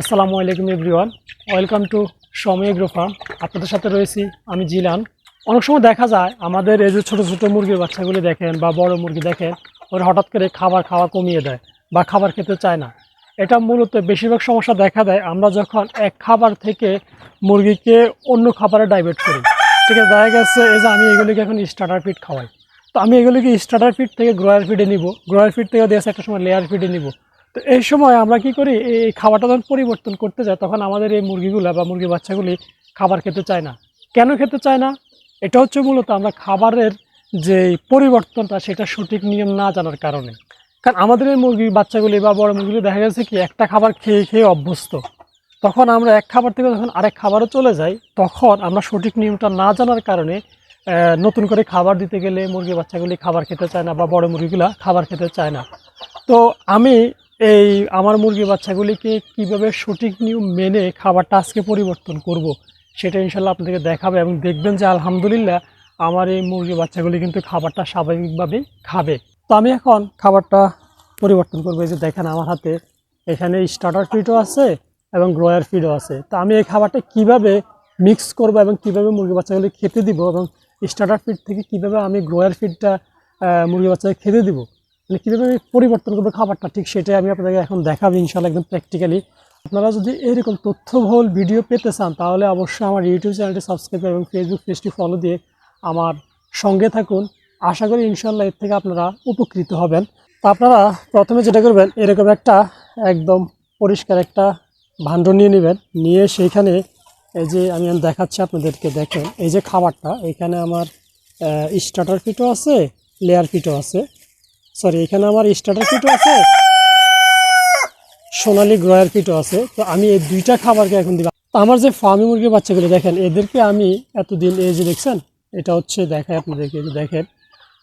আসসালামু আলাইকুম, everyone. Welcome to Somoy agro farm. আপনাদের সাথে রয়েছি আমি জিলান। অনেক সময় দেখা যায়, আমাদের এই যে ছোটো ছোটো মুরগির বাচ্চাগুলি দেখেন বা বড় মুরগি দেখেন, ওরা হঠাৎ করে খাবার খাওয়া কমিয়ে দেয় বা খাবার খেতে চায় না। এটা মূলত বেশিরভাগ সমস্যা দেখা দেয়, আমরা যখন এক খাবার থেকে মুরগিকে অন্য খাবারে ডাইভার্ট করি। ঠিক আছে, দেখা গেছে এই যে আমি এগুলিকে এখন স্টার্টার ফিড খাওয়াই। তো আমি এগুলিকে স্টার্টার ফিড থেকে গ্রোয়ার ফিডে নিব গ্রোয়ার ফিড থেকে দিয়ে একটা সময় লেয়ার ফিডে নিব। তো এই সময় আমরা কি করি, এই খাবারটা যখন পরিবর্তন করতে যাই, তখন আমাদের এই মুরগিগুলো বা মুরগির বাচ্চাগুলি খাবার খেতে চায় না। কেন খেতে চায় না? এটা হচ্ছে মূলত আমরা খাবারের যে পরিবর্তনটা, সেটা সঠিক নিয়ম না জানার কারণে। কারণ আমাদের এই মুরগির বাচ্চাগুলি বা বড় মুরগিগুলি দেখা গেছে কি, একটা খাবার খেয়ে খেয়ে অভ্যস্ত। তখন আমরা এক খাবার থেকে যখন আরেক খাবারে চলে যাই, তখন আমরা সঠিক নিয়মটা না জানার কারণে নতুন করে খাবার দিতে গেলে মুরগির বাচ্চাগুলি খাবার খেতে চায় না বা বড় মুরগিগুলা খাবার খেতে চায় না। তো আমি এই আমার মুরগি বাচ্চাগুলিকে কীভাবে সঠিক নিয়ম মেনে খাবারটা আজকে পরিবর্তন করব। সেটা ইনশাল্লাহ আপনাদেরকে দেখাবে এবং দেখবেন যে আলহামদুলিল্লাহ আমার এই মুরগি বাচ্চাগুলি কিন্তু খাবারটা স্বাভাবিকভাবেই খাবে তো আমি এখন খাবারটা পরিবর্তন করব, এই যে দেখেন আমার হাতে এখানে স্টার্টার ফিডও আছে এবং গ্রোয়ার ফিডও আছে তো আমি এই খাবারটা কীভাবে মিক্স করব এবং কীভাবে মুরগি বাচ্চাগুলি খেতে দিব এবং স্টার্টার ফিড থেকে কীভাবে আমি গ্রোয়ার ফিডটা মুরগি বাচ্চাকে খেতে দিব মানে কীভাবে পরিবর্তন করব খাবারটা। ঠিক সেটাই আমি আপনাদেরকে এখন দেখাবো ইনশাল্লাহ একদম প্র্যাকটিক্যালি আপনারা যদি এরকম তথ্যবহুল ভিডিও পেতে চান, তাহলে অবশ্যই আমার ইউটিউব চ্যানেলটি সাবস্ক্রাইব এবং ফেসবুক পেজটি ফলো দিয়ে আমার সঙ্গে থাকুন। আশা করি ইনশাল্লাহ এর থেকে আপনারা উপকৃত হবেন। তা আপনারা প্রথমে যেটা করবেন, এরকম একটা একদম পরিষ্কার একটা ভাণ্ড নিয়ে নেবেন। নিয়ে সেইখানে এই যে আমি দেখাচ্ছি আপনাদেরকে, দেখেন, এই যে খাবারটা, এখানে আমার স্টার্টার ফিটও আছে লেয়ার ফিটও আছে। সরি এখানে আমার স্টার্টার ফিটও আছে, সোনালি গ্রয়ার ফিটও আছে। তো আমি এই দুইটা খাবারকে এখন দিব তো আমার যে ফার্মি মুরগির বাচ্চাগুলো, দেখেন, এদেরকে আমি এতদিন, এই যে দেখছেন, এটা হচ্ছে দেখায় আপনাদেরকে দেখেন,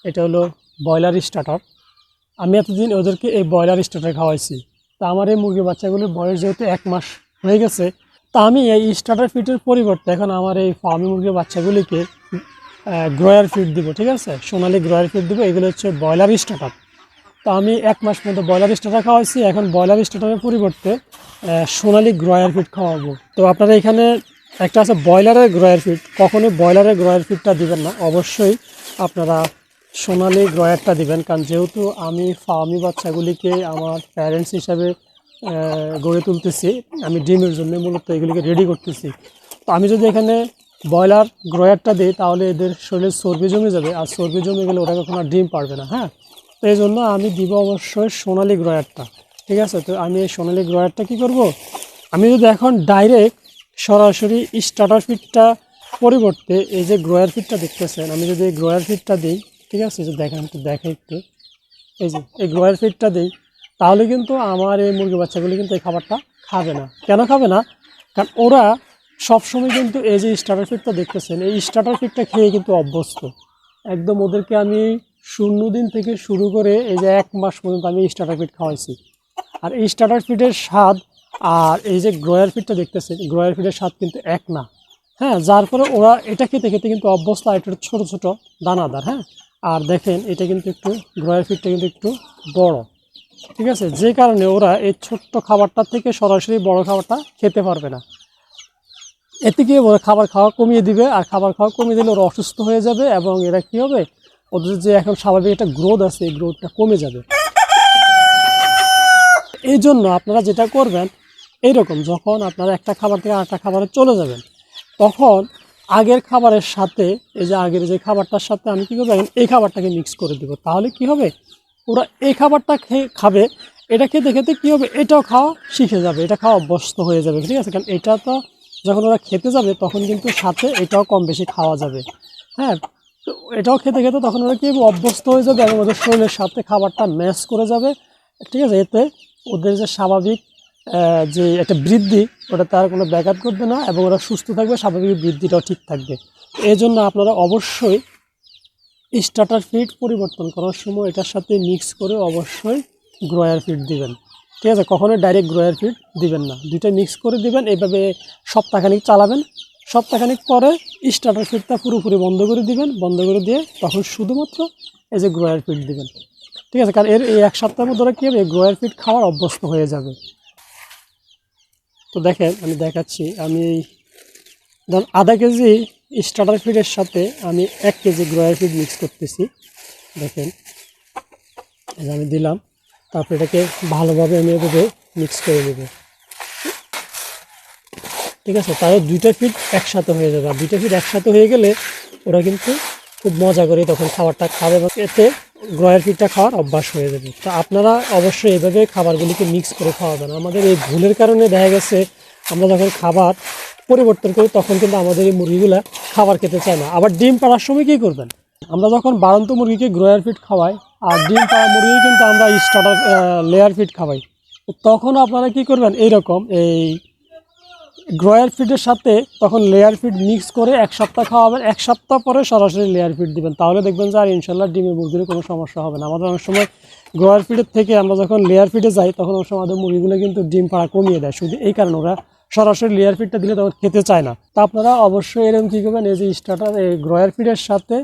এটা হলো ব্রয়লার স্টার্টার আমি এতদিন ওদেরকে এই ব্রয়লার স্টার্টার খাওয়াইছি। তা আমার এই মুরগির বাচ্চাগুলোর বয়স যেহেতু এক মাস হয়ে গেছে, তা আমি এই স্টার্টার ফিটের পরিবর্তে এখন আমার এই ফার্মি মুরগির বাচ্চাগুলিকে গ্রয়ার ফিড দিব, ঠিক আছে? সোনালি গ্রয়ার ফিড দিব, এগুলো হচ্ছে ব্রয়লার স্টার্টার তো আমি এক মাস মতো ব্রয়লার স্টার্টার খাওয়াইছি। এখন ব্রয়লার স্টার্টারের পরিবর্তে সোনালি গ্রয়ার ফিড খাওয়াবো। তো আপনারা এখানে একটা আছে ব্রয়লারের গ্রয়ার ফিট কখনোই ব্রয়লারের গ্রয়ার ফিডটা দিবেন না। অবশ্যই আপনারা সোনালি গ্রয়ারটা দিবেন। কারণ যেহেতু আমি ফার্মি বাচ্চাগুলিকে আমার প্যারেন্টস হিসাবে গড়ে তুলতেছি, আমি ডিমের জন্য মূলত এগুলিকে রেডি করতেছি। তো আমি যদি এখানে ব্রয়লার গ্রয়ারটা দিই, তাহলে এদের শরীরে চর্বি জমে যাবে। আর চর্বি জমে গেলে ওরা কখনো ডিম পারবে না হ্যাঁ? এই জন্য আমি দিব অবশ্যই সোনালি গ্রয়ারটা, ঠিক আছে? তো আমি এই সোনালি গ্রয়ারটা কি করব? আমি যদি এখন ডাইরেক্ট সরাসরি স্টার্টার ফিটটা পরিবর্তে এই যে গ্রয়ার ফিটটা দেখতেছেন, আমি যদি এই গ্রয়ার ফিটটা দিই, ঠিক আছে? যে দেখেন একটু দেখে একটু। এই যে, এই গ্রয়ার ফিটটা দিই, তাহলে কিন্তু আমার এই মুরগি বাচ্চাগুলি কিন্তু এই খাবারটা খাবে না। কেন খাবে না? কারণ ওরা সবসময় কিন্তু এই যে স্টার্টার ফিটটা দেখতেছেন, এই স্টার্টার ফিটটা খেয়ে কিন্তু অভ্যস্ত। একদম ওদেরকে আমি শূন্য দিন থেকে শুরু করে এই যে এক মাস পর্যন্ত আমি স্টার্টার ফিট খাওয়াইছি। আর এই স্টার্টার ফিটের স্বাদ আর এই যে গ্রয়ার ফিটটা দেখতেছেন গ্রয়ার ফিটের স্বাদ কিন্তু এক না। হ্যাঁ যার ফলে ওরা এটা খেতে খেতে কিন্তু অভ্যস্ত, আর এটা ছোটো ছোটো দানাদার হ্যাঁ? আর দেখেন, এটা কিন্তু একটু গ্রয়ার ফিটটা কিন্তু একটু বড়। ঠিক আছে? যে কারণে ওরা এই ছোট্ট খাবারটা থেকে সরাসরি বড় খাবারটা খেতে পারবে না। এতে কি ওরা খাবার খাওয়া কমিয়ে দিবে, আর খাবার খাওয়া কমিয়ে দিলে ওরা অসুস্থ হয়ে যাবে এবং এরা কি হবে? ওদের যে এখন স্বাভাবিক একটা গ্রোথ আছে, এই গ্রোথটা কমে যাবে। এই জন্য আপনারা যেটা করবেন, এইরকম যখন আপনারা একটা খাবার থেকে আরেকটা খাবারে চলে যাবেন, তখন আগের খাবারের সাথে, এই যে আগের যে খাবারটার সাথে আমি কী করব এই খাবারটাকে মিক্স করে দিব। তাহলে কি হবে? ওরা এই খাবারটা খেয়ে খাবে, এটা খেতে খেতে কী হবে? এটাও খাওয়া শিখে যাবে, এটা খাওয়া অভ্যস্ত হয়ে যাবে, ঠিক আছে? কারণ এটা তো যখন ওরা খেতে যাবে, তখন কিন্তু সাথে এটাও কম বেশি খাওয়া যাবে। হ্যাঁ? এটাও খেতে খেতে তখন ওরা কি অভ্যস্ত হয়ে যাবে এবং ওদের শরীরের সাথে খাবারটা ম্যাচ করে যাবে। ঠিক আছে? এতে ওদের যে স্বাভাবিক যে একটা বৃদ্ধি, ওটা তার কোনো ব্যাঘাত করবে না এবং ওরা সুস্থ থাকবে, স্বাভাবিক বৃদ্ধিটাও ঠিক থাকবে। এই জন্য আপনারা অবশ্যই স্টার্টার ফিড পরিবর্তন করার সময় এটার সাথে মিক্স করে অবশ্যই গ্রয়ার ফিড দিবেন। ঠিক আছে? কখনোই ডাইরেক্ট গ্রয়ার ফিড দিবেন না। দুইটা মিক্স করে দিবেন, এইভাবে সপ্তাহখানিক চালাবেন। সপ্তাহখানিক পরে স্টার্টার ফিডটা পুরোপুরি বন্ধ করে দিবেন, বন্ধ করে দিয়ে তখন শুধুমাত্র এই যে গ্রয়ার ফিড দিবেন। ঠিক আছে, কারণ এর এই এক সপ্তাহের মধ্যে ওরা কী হবে? গ্রয়ার ফিড খাওয়ার অভ্যস্ত হয়ে যাবে। তো দেখেন, আমি দেখাচ্ছি, আমি ধরুন আধা কেজি স্টার্টার ফিডের সাথে আমি এক কেজি গ্রয়ার ফিড মিক্স করতেছি। দেখেন আমি দিলাম, তারপর এটাকে ভালোভাবে আমি এভাবে মিক্স করে নেব। ঠিক আছে? তাহলে দুইটা ফিট একসাথে হয়ে যাবে। আর দুইটা ফিট একসাথে হয়ে গেলে ওরা কিন্তু খুব মজা করে তখন খাবারটা খাবে এবং এতে গ্রয়ার ফিটটা খাওয়ার অভ্যাস হয়ে যাবে। তো আপনারা অবশ্যই এভাবে খাবারগুলিকে মিক্স করে খাওয়াবেন। আমাদের এই ভুলের কারণে দেখা গেছে, আমরা যখন খাবার পরিবর্তন করি, তখন কিন্তু আমাদের এই মুরগিগুলো খাবার খেতে চায় না। আবার ডিম পাড়ার সময় কী করবেন? আমরা যখন বাড়ন্ত মুরগিকে গ্রয়ার ফিট খাওয়াই, আর ডিম পাড়া মুরগি কিন্তু আমরা স্টার্টার লেয়ার ফিট খাওয়াই তখন আপনারা কি করবেন? এইরকম এই গ্রয়ার ফিডের সাথে তখন লেয়ার ফিড মিক্স করে এক সপ্তাহ খাওয়াবেন, এক সপ্তাহ পরে সরাসরি লেয়ার ফিড দিবেন। তাহলে দেখবেন যে আর ইনশাল্লাহ ডিমের মুরগির কোনো সমস্যা হবে না। আমাদের অনেক সময় গ্রয়ার ফিডের থেকে আমরা যখন লেয়ার ফিডে যাই, তখন অনেক সময় আমাদের মুরগিগুলো কিন্তু ডিম পাড়া কমিয়ে দেয়। শুধু এই কারণে ওরা সরাসরি লেয়ার ফিডটা দিলে তখন খেতে চায় না। তা আপনারা অবশ্যই এরকম কী করবেন, এই যে স্টার্টার এই গ্রয়ার ফিডের সাথে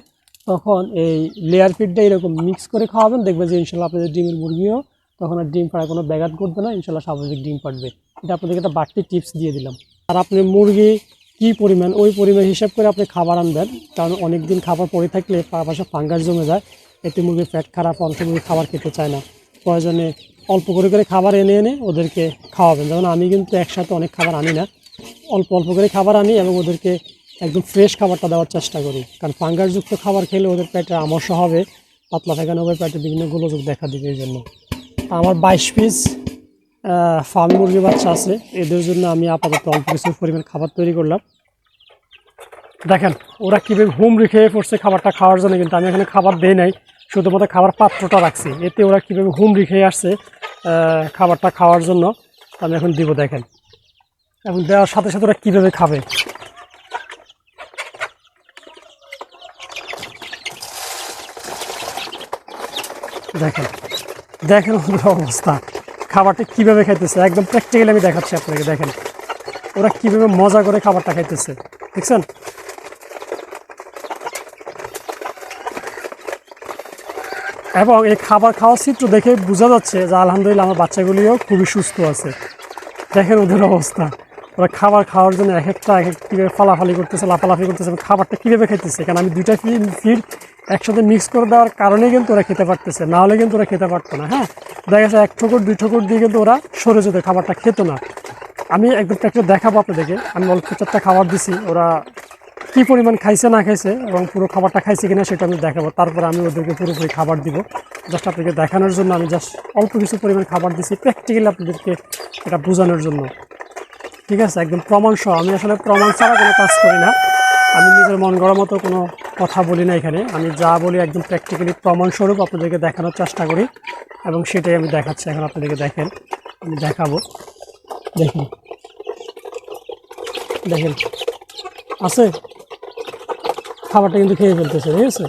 তখন এই লেয়ার ফিডটা এরকম মিক্স করে খাওয়াবেন। দেখবেন যে ইনশাল্লাহ আপনাদের ডিমের মুরগিও তখন আর ডিম পাড়ায় কোনো ব্যাঘাত করবে না। ইনশাল্লাহ স্বাভাবিক ডিম পাড়বে। এটা আপনাদেরকে একটা বাড়তি টিপস দিয়ে দিলাম। আর আপনি মুরগি কি পরিমাণ, ওই পরিমাণ হিসাব করে আপনি খাবার আনবেন, কারণ অনেক দিন খাবার পড়ে থাকলে পাশে ফাঙ্গাস জমে যায়, এতে মুরগির পেট খারাপ অনেক মুরগি খাবার খেতে চায় না। প্রয়োজনে অল্প করে করে খাবার এনে এনে ওদেরকে খাওয়াবেন। যেমন আমি কিন্তু একসাথে অনেক খাবার আনি না। অল্প অল্প করে খাবার আনি এবং ওদেরকে একদম ফ্রেশ খাবারটা দেওয়ার চেষ্টা করি। কারণ ফাঙ্গাসযুক্ত খাবার খেলে ওদের পেটে আমস্য হবে, পাতলা পায়খানা হবে পেটে বিভিন্ন গোলযোগ দেখা দিবে এই জন্য। আমার বাইশ পিস ফার্ম মুরগি বাচ্চা আছে। এদের জন্য আমি আপাতত অল্প কিছু পরিমাণ খাবার তৈরি করলাম। দেখেন, ওরা কীভাবে হুম রেখে পড়ছে খাবারটা খাওয়ার জন্য, কিন্তু আমি এখানে খাবার দেই নাই। শুধুমাত্র খাবার পাত্রটা রাখছি। এতে ওরা কীভাবে হুম রেখে আসছে খাবারটা খাওয়ার জন্য আমি এখন দিব দেখেন। এখন দেওয়ার সাথে সাথে ওরা কীভাবে খাবে। দেখেন দেখেন অবস্থা। খাবারটা কীভাবে খাইতেছে? একদম প্র্যাকটিক্যালি আমি দেখাচ্ছি আপনাকে, দেখেন। ওরা কীভাবে মজা করে খাবারটা খাইতেছে, দেখছেন? এবং এই খাবার খাওয়ার চিত্র দেখে বোঝা যাচ্ছে যে আলহামদুলিল্লাহ আমার বাচ্চাগুলিও খুবই সুস্থ আছে। দেখেন ওদের অবস্থা। ওরা খাবার খাওয়ার জন্য এক একটা, এক এক কীভাবে ফালাফালি করতেছে, লাফালাফি করতেছে খাবারটা কীভাবে খেতেছে কারণ আমি দুইটা ফিড একসাথে মিক্স করে দেওয়ার কারণে কিন্তু ওরা খেতে পারতেছে, না হলে কিন্তু ওরা খেতে পারতো না হ্যাঁ? দেখা যাচ্ছে এক ঠোকর, দুই ঠোকর দিয়ে কিন্তু ওরা সরে যেত, খাবারটা খেতো না। আমি একদম একটা দেখাবো আপনাদেরকে, আমি অল্প চারটা খাবার দিছি, ওরা কী পরিমাণ খাইছে, না খাইছে, এবং পুরো খাবারটা খাইছে কিনা সেটা আমি দেখাবো, তারপরে আমি ওদেরকে পুরোপুরি খাবার দিব। জাস্ট আপনাকে দেখানোর জন্য আমি জাস্ট অল্প কিছু পরিমাণ খাবার দিছি প্র্যাকটিক্যালি আপনাদেরকে এটা বোঝানোর জন্য। ঠিক আছে? একদম প্রমাণ সহ, আমি আসলে প্রমাণ ছাড়া কোনো কাজ করি না। আমি নিজের মন গড়ার মতো কোনো কথা বলি না এখানে। আমি যা বলি একদম প্র্যাকটিক্যালি প্রমাণস্বরূপ আপনাদেরকে দেখানোর চেষ্টা করি এবং সেটাই আমি দেখাচ্ছি। এখন আপনাদেরকে দেখেন, আমি দেখাবো। দেখুন। দেখেন। আছে? খাবারটা কিন্তু খেয়ে ফেলতেছে, ঠিক আছে?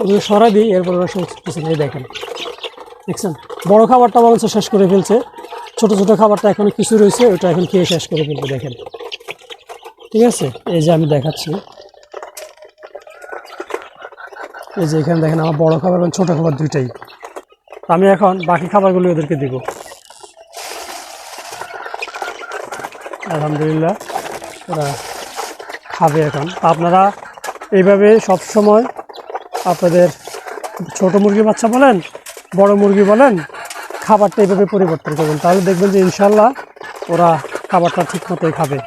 ওগুলো সরাই দিই, এরপর ওরা কিছু নিয়ে দেখেন। দেখছেন? বড় খাবারটা বরঞ্চ শেষ করে ফেলছে। ছোট ছোট খাবারটা এখন কিছু রয়েছে, ওটা এখন খেয়ে শেষ করে ফেলবে, দেখেন। ঠিক আছে? এই যে আমি দেখাচ্ছি। এই যে এখানে দেখেন আমার বড় খাবার এবং ছোটো খাবার দুইটাই। আমি এখন বাকি খাবারগুলো ওদেরকে দিব। আলহামদুলিল্লাহ, ওরা খাবে এখন। আপনারা এইভাবে সব সময় আপনাদের ছোট মুরগি বাচ্চা বলেন, বড় মুরগি বলেন, খাবারটা এইভাবে পরিবর্তন করবেন। তাহলে দেখবেন যে ইনশাল্লাহ ওরা খাবারটা ঠিক মতোই খাবে।